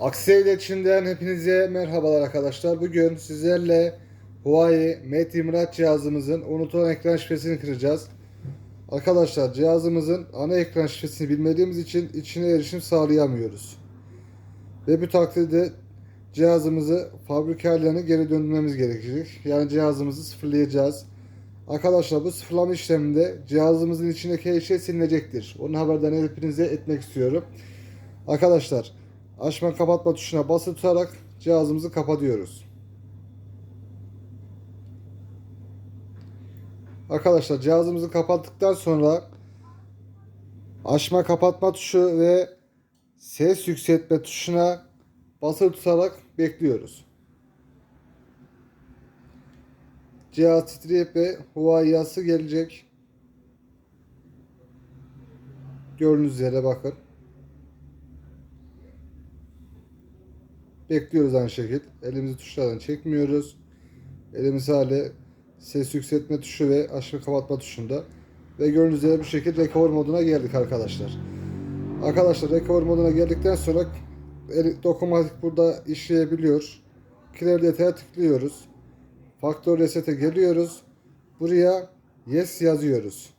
Aksi iletişimden hepinize merhabalar arkadaşlar. Bugün sizlerle Huawei Mate 24 cihazımızın unutulan ekran şifresini kıracağız. Arkadaşlar cihazımızın ana ekran şifresini bilmediğimiz için içine erişim sağlayamıyoruz. Ve bu takdirde cihazımızı fabrika haline geri döndürmemiz gerekecek. Yani cihazımızı sıfırlayacağız. Arkadaşlar bu sıfırlama işleminde cihazımızın içindeki her şey silinecektir. Onun haberden hepinize etmek istiyorum. Arkadaşlar açma kapatma tuşuna basılı tutarak cihazımızı kapatıyoruz. Arkadaşlar cihazımızı kapattıktan sonra açma kapatma tuşu ve ses yükseltme tuşuna basılı tutarak bekliyoruz. Cihaz titreyip ve Huawei yazısı gelecek. Gördüğünüz üzere bakın. Bekliyoruz aynı şekilde. Elimizi tuşlardan çekmiyoruz. Elimiz hali ses yükseltme tuşu ve açma kapatma tuşunda. Ve gördüğünüz üzere bu şekilde recover moduna geldik arkadaşlar. Arkadaşlar recover moduna geldikten sonra dokunmatik burada işleyebiliyor. Clear detaya tıklıyoruz. Faktör resete geliyoruz. Buraya yes yazıyoruz.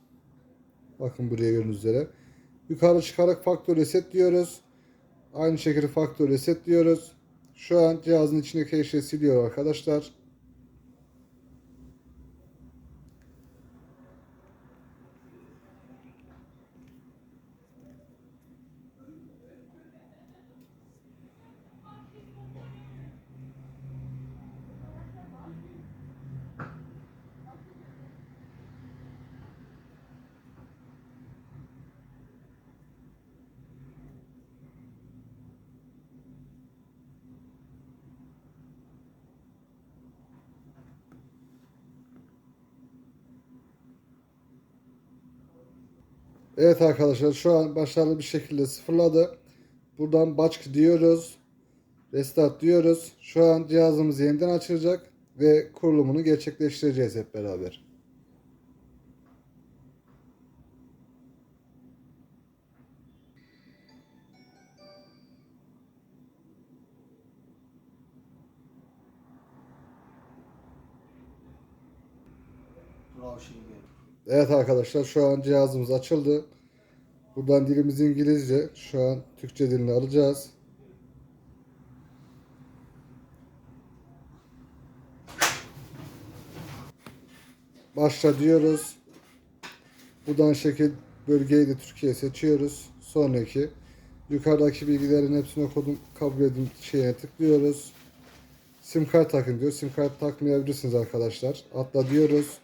Bakın buraya gördüğünüz üzere. Yukarı çıkarak faktör reset diyoruz. Aynı şekilde faktör reset diyoruz. Şu an cihazın içindeki şey siliyor arkadaşlar. Evet arkadaşlar şu an başarılı bir şekilde sıfırladı. Buradan batch diyoruz. Restart diyoruz. Şu an cihazımız yeniden açılacak ve kurulumunu gerçekleştireceğiz hep beraber. Bravo. Evet arkadaşlar şu an cihazımız açıldı. Buradan dilimiz İngilizce. Şu an Türkçe dilini alacağız. Başla diyoruz. Buradan şekil bölgeyi de Türkiye seçiyoruz. Sonraki yukarıdaki bilgilerin hepsini okudum kabul edin şeye tıklıyoruz. Sim kart takın diyor. Sim kart takmayabilirsiniz arkadaşlar. Atla diyoruz.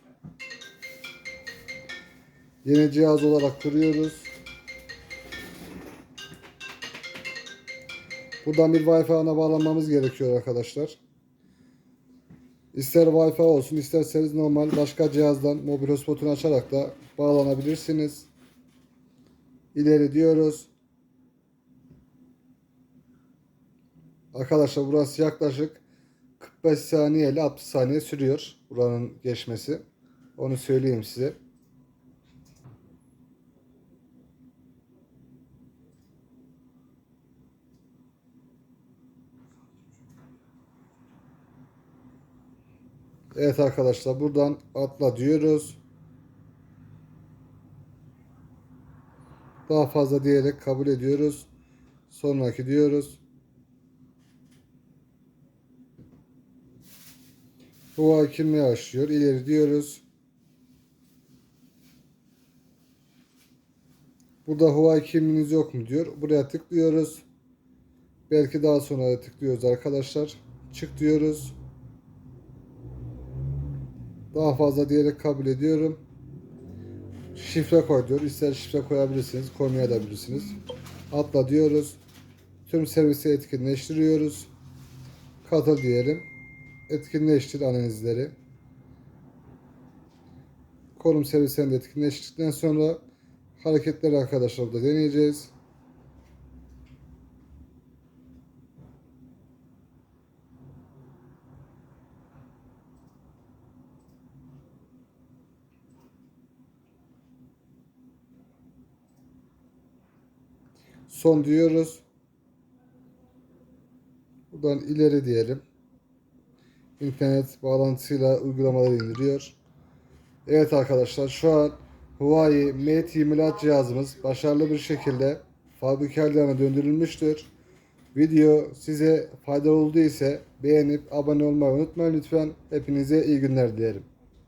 Yeni cihaz olarak kuruyoruz. Buradan bir Wi-Fi ana bağlanmamız gerekiyor arkadaşlar. İster Wi-Fi olsun isterseniz normal başka cihazdan mobil hotspot'unu açarak da bağlanabilirsiniz. İleri diyoruz. Arkadaşlar burası yaklaşık 45 saniye ile 60 saniye sürüyor buranın geçmesi. Onu söyleyeyim size. Evet arkadaşlar buradan atla diyoruz. Daha fazla diyerek kabul ediyoruz. Sonraki diyoruz. Bu kimliği açıyor. İleri diyoruz. Burada Huawei kimliğiniz yok mu diyor. Buraya tıklıyoruz. Belki daha sonra tıklıyoruz arkadaşlar. Çık diyoruz. Daha fazla diyerek kabul ediyorum. Şifre koy diyor. İster şifre koyabilirsiniz, koymayabilirsiniz. Atla diyoruz. Tüm servisi etkinleştiriyoruz. Katıl diyelim. Etkinleştir analizleri. Konum servisini de etkinleştirdikten sonra hareketleri arkadaşlar da deneyeceğiz. Son diyoruz. Buradan ileri diyelim. İnternet bağlantısıyla uygulamaları indiriyor. Evet arkadaşlar şu an Huawei Mate 24 cihazımız başarılı bir şekilde fabrika hallerine döndürülmüştür. Video size faydalı olduysa beğenip abone olmayı unutmayın lütfen. Hepinize iyi günler dilerim.